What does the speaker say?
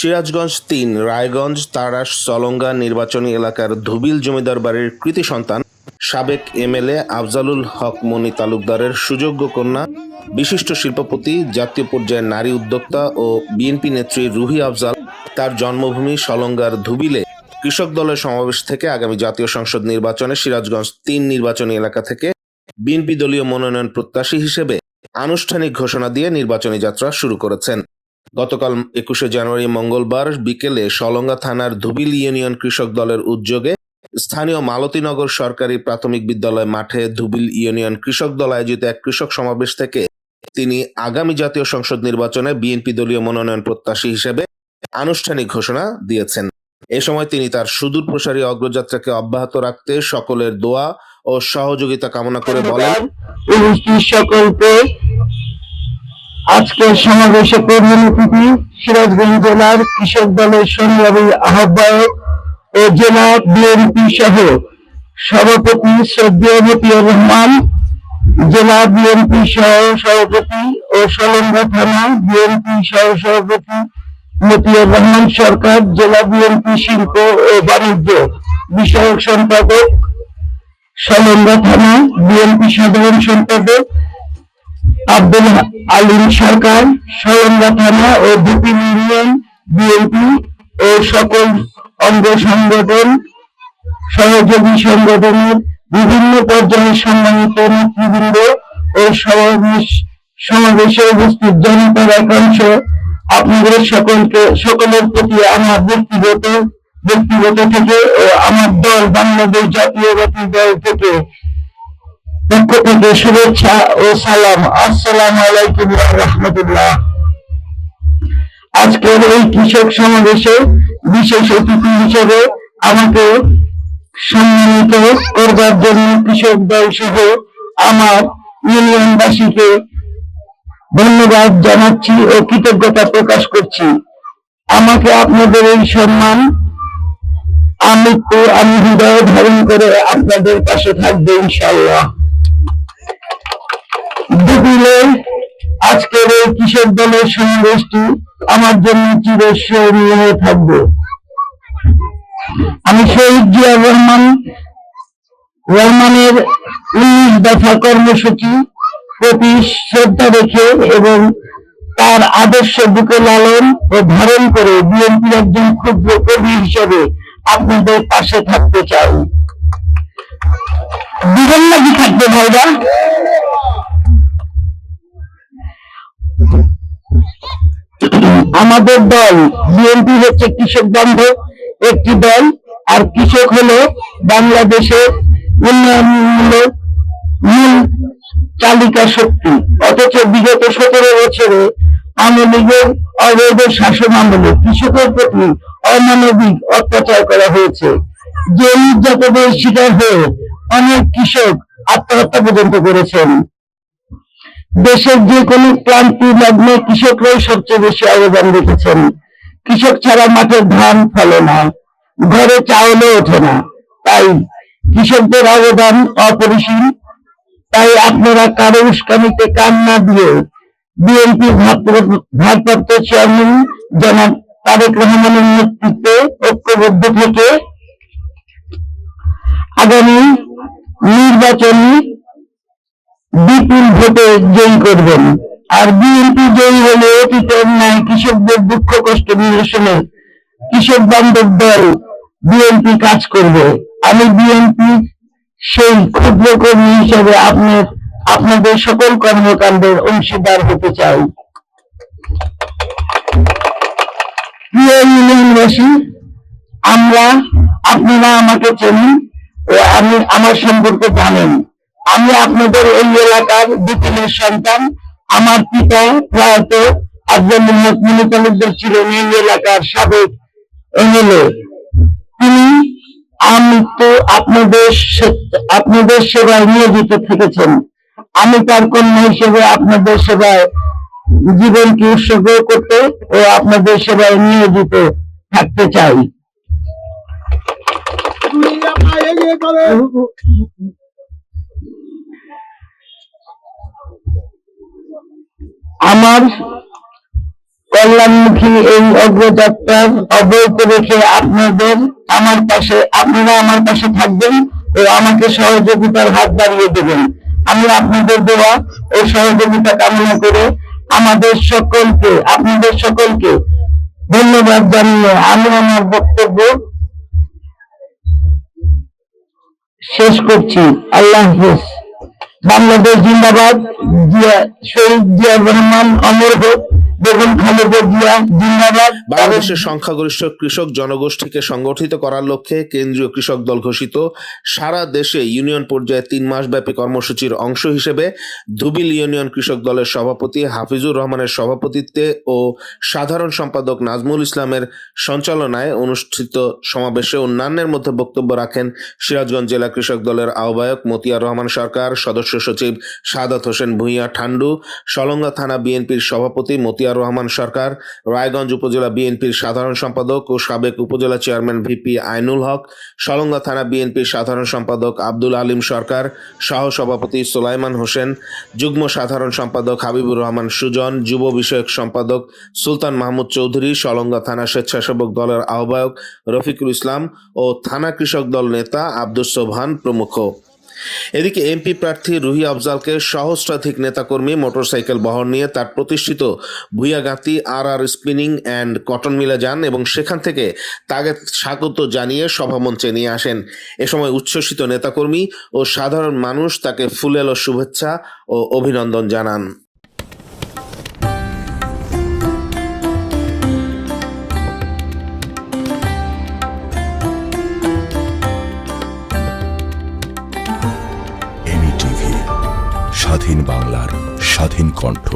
সিরাজগঞ্জ তিন, রায়গঞ্জ, তারাস চলঙ্গা নির্বাচনী এলাকার ধুবিল জমিদার বাড়ির কৃতি সন্তান, সাবেক এমএলএ আফজালুল হক মনি তালুকদারের সুযোগ্য কন্যা, বিশিষ্ট শিল্পপতি, জাতীয় পর্যায়ের নারী উদ্যোক্তা ও বিএনপি নেত্রী রুহি আফজাল, তার জন্মভূমি সলঙ্গার ধুবিলে। কৃষক দলের সমাবেশ থেকে আগামী জাতীয় সংসদ নির্বাচনে সিরাজগঞ্জ তিন নির্বাচনী এলাকা থেকে বিএনপি দলীয় মনোনয়ন প্রত্যাশী হিসেবে আনুষ্ঠানিক ঘোষণা দিয়ে নির্বাচনী যাত্রা শুরু করেছেন। গতকাল একুশে জানুয়ারি মঙ্গলবার বিকেলে সলঙ্গা থানার ধুবিল ইউনিয়ন কৃষক দলের উদ্যোগে স্থানীয় মালতীনগর সরকারি প্রাথমিক বিদ্যালয় মাঠে ধুবিল ইউনিয়ন কৃষক দল আয়োজিত এক কৃষক সমাবেশ থেকে তিনি আগামী জাতীয় সংসদ নির্বাচনে বিএনপি দলীয় মনোনয়ন প্রত্যাশী হিসেবে আনুষ্ঠানিক ঘোষণা দিয়েছেন। এ সময় তিনি তার সুদূর প্রসারী অগ্রযাত্রাকে অব্যাহত রাখতে সকলের দোয়া ও সহযোগিতা কামনা করে বলেন। সকলকে আজকের সমাবেশে প্রধান অতিথি সিরাজগঞ্জ জেলার কৃষক দলের সংগ্রামী আহ্বায়ক ও জেলা বিএনপি সহ সভাপতি শ্রদ্ধেয় রহমান, জেলা বিএনপি সহ সভাপতি ও সলঙ্গা থানা বিএনপি সহ সভাপতি মতিউর রহমান সরকার, জেলা বিএনপি শিল্প ও বাণিজ্য বিষয়ক সম্পাদক, সলঙ্গা থানা বিএনপি সাধারণ সম্পাদক আব্দুল আলিম সরকার, সলঙ্গা থানা ও দুটি ইউনিয়ন বিএনপি ও সকল অঙ্গ সংগঠন, সহযোগী সংগঠনের বিভিন্ন পর্যায়ের সম্মানিত নেতৃবৃন্দ ও সমাবেশ, সমাবেশে উপস্থিত জনতার একাংশ, আপনাদের সকলকে, সকলের প্রতি আমার ব্যক্তিগত ব্যক্তিগত থেকে ও আমার দল বাংলাদেশ জাতীয়বাদী দল থেকে পক্ষ থেকে শুভেচ্ছা ও সালাম। আসসালাম আলাইকুম রহমতুল্লাহ। আজকের এই কৃষক সমাবেশে বিশেষ অতিথি হিসেবে আমাকে সম্মানিত করবার জন্য কৃষক দল সহ আমার ইউনিয়নবাসীকে ধন্যবাদ জানাচ্ছি ও কৃতজ্ঞতা প্রকাশ করছি। আমাকে আপনাদের এই সম্মান আমি আমি হৃদয়ে ধারণ করে আপনাদের পাশে থাকব ইনশাল্লাহ দুপুরে আজকের এই কৃষক দলের সমাবেশটি আমার জন্য চিরস্মরণীয় হয়ে থাকবে। আমি শহীদ জিয়া রহমান, রহমানের উনিশ দফা কর্মসূচি প্রতি শ্রদ্ধা রেখে এবং তার আদর্শ বুকে লালন ও ধারণ করে বিএনপির একজন ক্ষুদ্র কবি হিসেবে আপনাদের পাশে থাকতে চাই। দুজন নাকি থাকবে ভাইরা? আমাদের দল বিএনপি হচ্ছে কৃষক বান্ধব একটি দল, আর কৃষক হলো বাংলাদেশের উন্নয়নমূলক মূল চালিকা শক্তি। অথচ বিগত সতেরো বছরে আওয়ামী অবৈধ শাসন আমলে কৃষকের প্রতি অমানবিক অত্যাচার করা হয়েছে। যে নির্যাতনের শিকার হয়ে অনেক কৃষক আত্মহত্যা পর্যন্ত করেছেন। দেশের যে কোনো ক্লান্তি লগ্নে কৃষকরাই সবচেয়ে বেশি অবদান রেখেছেন। কৃষক ছাড়া মাঠের ধান ফলে না, ঘরে চাউলও ওঠে না। তাই কৃষকদের অবদান অপরিসীম। তাই আপনারা কারও উস্কানিতে কান না দিয়ে বিএনপি ভারপ্রাপ্ত চেয়ারম্যান জনাব তারেক রহমানের নেতৃত্বে ঐক্যবদ্ধ থেকে আগামী নির্বাচনী বিপুল ভোটে জয়ী করবেন। আর বিএনপি জয়ী হলে অতীতের ন্যায় কৃষকদের দুঃখ কষ্ট নিরসনে কৃষক বান্ধব দল বিএনপি কাজ করবে। আমি বিএনপি সেই ক্ষুদ্র কর্মী হিসেবে আপনার, আপনাদের সকল কর্মকাণ্ডের অংশীদার হতে চাই। আমরা, আপনারা আমাকে চেনেন ও আমি আমার সম্পর্কে জানেন। আমি আপনাদের এই এলাকার বিপিনের সন্তান, আমার পিতা প্রয়াত আফজাল মোহাম্মদ মিনি তালুকদার ছিলেন এই এলাকার সাবেক এমএলএ। তিনি আমি তো আপনাদের আপনাদের সেবায় নিয়োজিত থেকেছেন। আমি তার কন্যা হিসেবে আপনাদের সেবায় জীবনকে উৎসর্গ করতে ও আপনাদের সেবায় নিয়োজিত থাকতে চাই। আমার কল্যাণমুখী এই অগ্রযাত্রার অব্যাহত রেখে আপনাদের আমার পাশে, আপনারা আমার পাশে থাকবেন ও আমাকে সহযোগিতার হাত বাড়িয়ে দেবেন। আমি আপনাদের দেওয়া ও সহযোগিতা কামনা করে আমাদের সকলকে, আপনাদের সকলকে ধন্যবাদ জানিয়ে আমি আমার বক্তব্য শেষ করছি। আল্লাহ হাফেজ। বাংলাদেশ জিন্দাবাদ। জিয়া শহীদ জিয়া রহমান অমর হোক। বাংলাদেশের সংখ্যাগরিষ্ঠ কৃষক জনগোষ্ঠীকে সংগঠিত করার লক্ষ্যে কেন্দ্রীয় কৃষক দল ঘোষিত। সারা দেশে ইউনিয়ন পর্যায়ে তিন মাসব্যাপী কর্মসূচির অংশ হিসেবে ধুবিল ইউনিয়ন কৃষক দলের সভাপতি হাফিজুর রহমানের সভাপতিত্বে ও সাধারণ সম্পাদক নাজমুল ইসলামের সঞ্চালনায় অনুষ্ঠিত সমাবেশে অন্যান্যের মধ্যে বক্তব্য রাখেন সিরাজগঞ্জ জেলা কৃষক দলের আহ্বায়ক মতিয়ার রহমান সরকার, সদস্য সচিব সাদাত হোসেন ভূঁইয়া ঠান্ডু, সলঙ্গা থানা বিএনপির সভাপতি মতিয়ার রহমান সরকার, রায়গঞ্জ উপজেলা বিএনপির সাধারণ সম্পাদক ও সাবেক উপজেলা চেয়ারম্যান ভিপি আইনুল হক সলঙ্গা থানা বিএনপির সাধারণ সম্পাদক আব্দুল আলিম সরকার সহ সভাপতি সোলাইমান হোসেন, যুগ্ম সাধারণ সম্পাদক হাবিবুর রহমান সুজন, যুব বিষয়ক সম্পাদক সুলতান মাহমুদ চৌধুরী সলঙ্গা থানা স্বেচ্ছাসেবক দলের আহ্বায়ক রফিকুল ইসলাম ও থানা কৃষক দল নেতা আব্দুস সোবহান প্রমুখ। এদিকে এমপি প্রার্থী রুহি আফজালকে সহস্রাধিক নেতাকর্মী মোটরসাইকেল বহন নিয়ে তার প্রতিষ্ঠিত Bhuiyagati R R spinning and cotton মিলে যান এবং সেখান থেকে তাকে স্বাগত জানিয়ে সভামঞ্চে নিয়ে আসেন। এ সময় উচ্ছ্বসিত নেতাকর্মী ও সাধারণ মানুষ তাকে ফুলেল শুভেচ্ছা ও অভিনন্দন জানান। কণ্ঠ